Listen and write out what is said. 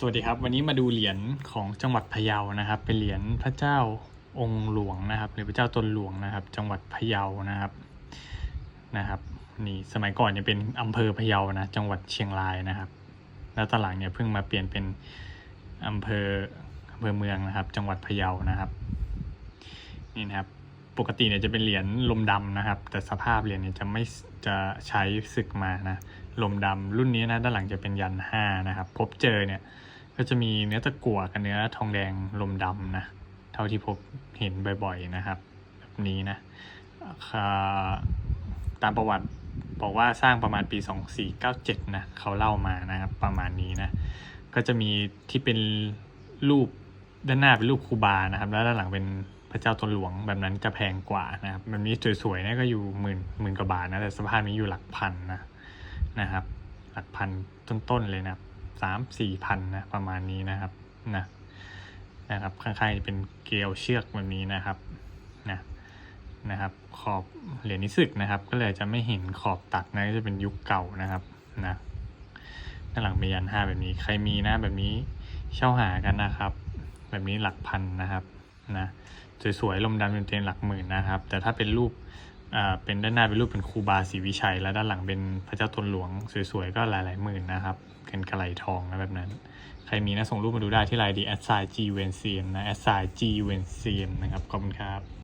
สวัสดีครับ วันนี้มาดูเหรียญของจังหวัดพะเยานะครับ เป็นเหรียญพระเจ้าองค์หลวงนะครับ หรือพระเจ้าตนหลวงนะครับ จังหวัดพะเยานะครับนะครับนี่สมัยก่อนเนี่ยเป็นอำเภอพะเยานะจังหวัดเชียงรายนะครับ แล้วตอนหลังเนี่ยเพิ่งมาเปลี่ยนเป็นอำเภออำเภอเมืองนะครับ จังหวัดพะเยานะครับนี่นะครับปกติเนี่ยจะเป็นเหรียญลมดำนะครับ แต่สภาพเหรียญเนี่ยจะไม่จะใช้ศึกมานะลมดำรุ่นนี้นะด้านหลังจะเป็นยันห้านะครับ พบเจอเนี่ย ก็จะมีเนื้อตะกั่วกับเนื้อทองแดงลมดำนะ เท่าที่พบเห็นบ่อยๆนะครับ แบบนี้นะตามประวัติบอกว่าสร้างประมาณปี 2497 นะเขาเล่ามานะครับประมาณนี้นะ ก็จะมีที่เป็นรูปด้านหน้าเป็นรูปครูบานะครับ แล้วด้านหลังเป็นพระเจ้าตนหลวงแบบนั้นจะแพงกว่านะครับแบบนี้สวยๆนี่ก็อยู่หมื่นหมื่นกว่าบาทนะแต่สภาพนี้อยู่หลักพันนะนะครับ หลักพันต้นๆเลยนะครับ สามสี่พันนะประมาณนี้นะครับนะนะครับข้างๆจะเป็นเกลียวเชือกแบบนี้นะครับนะนะครับ ขอบเหรียญนิสึกนะครับ ก็เลยจะไม่เห็นขอบตัดนะก็จะเป็นยุคเก่านะครับนะด้านหลังเป็นยันห้าแบบนี้ใครมีนะแบบนี้เช่าหากันนะครับ แบบนี้หลักพันนะครับนะสวยๆลมดำเต็มๆหลักหมื่นนะครับ แต่ถ้าเป็นรูป เป็นด้านหน้าเป็นรูปเป็นครูบาศรีวิชัย แล้วด้านหลังเป็นพระเจ้าตนหลวงสวยๆ ก็หลายๆหมื่นนะครับเป็นกระไหลทองนะแบบนั้น ใครมีนะส่งรูปมาดูได้ที่ไลน์ดีแอดไซจีเวนเซียนนะแอดไซจีเวนเซียนนะครับขอบคุณครับ